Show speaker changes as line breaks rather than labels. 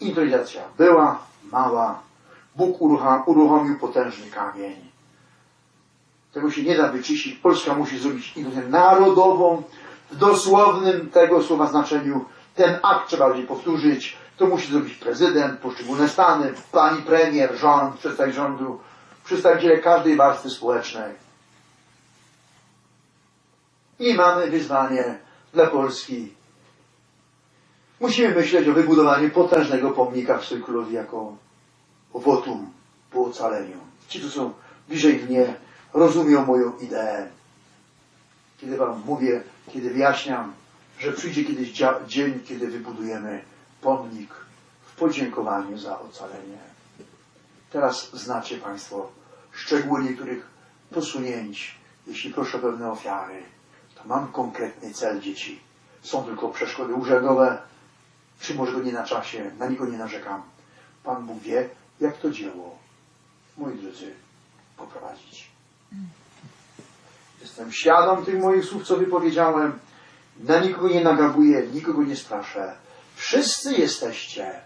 Intronizacja była, mała. Bóg uruchomił potężny kamień. Tego się nie da wyczyścić. Polska musi zrobić inwazję narodową w dosłownym tego słowa znaczeniu. Ten akt trzeba będzie powtórzyć. To musi zrobić prezydent, poszczególne stany, pani premier, rząd, przedstawiciel rządu, przedstawiciele każdej warstwy społecznej. I mamy wyzwanie dla Polski. Musimy myśleć o wybudowaniu potężnego pomnika w Królowi jako wotum po ocaleniu. Ci, co są bliżej mnie, rozumią moją ideę. Kiedy Wam mówię, kiedy wyjaśniam, że przyjdzie kiedyś dzień, kiedy wybudujemy pomnik w podziękowaniu za ocalenie. Teraz znacie Państwo szczegóły niektórych posunięć. Jeśli proszę o pewne ofiary, to mam konkretny cel dzieci. Są tylko przeszkody urzędowe, może go nie na czasie, na niego nie narzekam. Pan Bóg wie, jak to dzieło, moi drodzy, poprowadzić. Jestem świadom tych moich słów, co wypowiedziałem. Na nikogo nie nagabuję, nikogo nie straszę. Wszyscy jesteście.